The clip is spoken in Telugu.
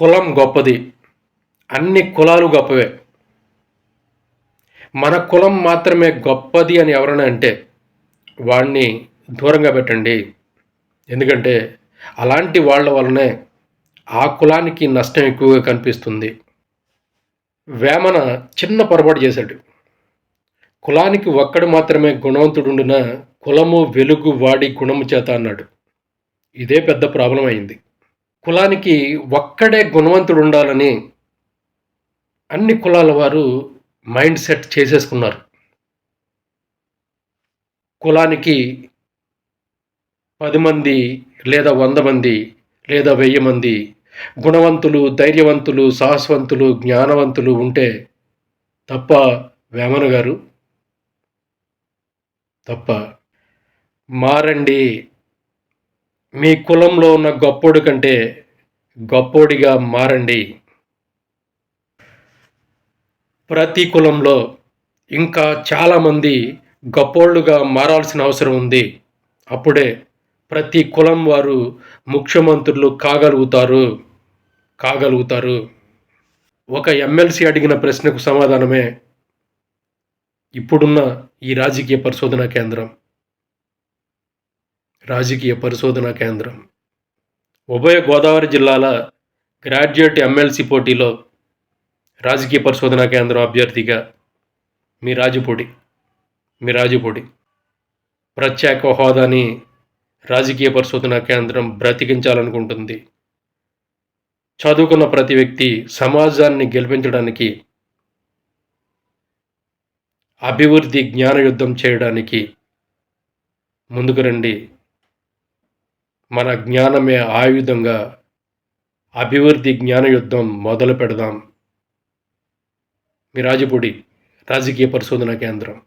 కులం గొప్పది. అన్ని కులాలు గొప్పవే. మన కులం మాత్రమే గొప్పది అని ఎవరైనా అంటే వాడిని దూరంగా పెట్టండి. ఎందుకంటే అలాంటి వాళ్ళ వల్లనే ఆ కులానికి నష్టం ఎక్కువగా కనిపిస్తుంది. వేమన చిన్న పొరపాటు చేశాడు. కులానికి ఒక్కడు మాత్రమే గుణవంతుడుండిన కులము వెలుగు వాడి గుణము చేత అన్నాడు. ఇదే పెద్ద ప్రాబ్లం అయింది. కులానికి ఒక్కడే గుణవంతుడు ఉండాలని అన్ని కులాల వారు మైండ్ సెట్ చేసేసుకున్నారు. కులానికి పది మంది లేదా వంద మంది లేదా వెయ్యి మంది గుణవంతులు ధైర్యవంతులు సాహసవంతులు జ్ఞానవంతులు ఉంటే తప్ప వేమన గారు తప్ప మారండి. మీ కులంలో ఉన్న గొప్పోడి కంటే గొప్పోడిగా మారండి. ప్రతి కులంలో ఇంకా చాలామంది గొప్పోళ్ళుగా మారాల్సిన అవసరం ఉంది. అప్పుడే ప్రతి కులం వారు ముఖ్యమంత్రులు కాగలుగుతారు. కాగలుగుతారు. ఒక ఎమ్మెల్సీ అడిగిన ప్రశ్నకు సమాధానమే ఇప్పుడున్న ఈ రాజకీయ పరిశోధనా కేంద్రం. రాజకీయ పరిశోధనా కేంద్రం. ఉభయ గోదావరి జిల్లాల గ్రాడ్యుయేట్ ఎమ్మెల్సీ పోటీలో రాజకీయ పరిశోధనా కేంద్రం అభ్యర్థిగా మీ రాజుపూడి మీ రాజుపూడి. ప్రత్యేక హోదాని రాజకీయ పరిశోధనా కేంద్రం బ్రతికించాలనుకుంటుంది. చదువుకున్న ప్రతి వ్యక్తి సమాజాన్ని గెలిపించడానికి అభివృద్ధి జ్ఞానయుద్ధం చేయడానికి ముందుకు రండి. మన జ్ఞానమే ఆయుధంగా అభివృద్ధి జ్ఞాన యుద్ధం మొదలు పెడదాం. మీ రాజపూడి రాజకీయ పరిశోధన కేంద్రం.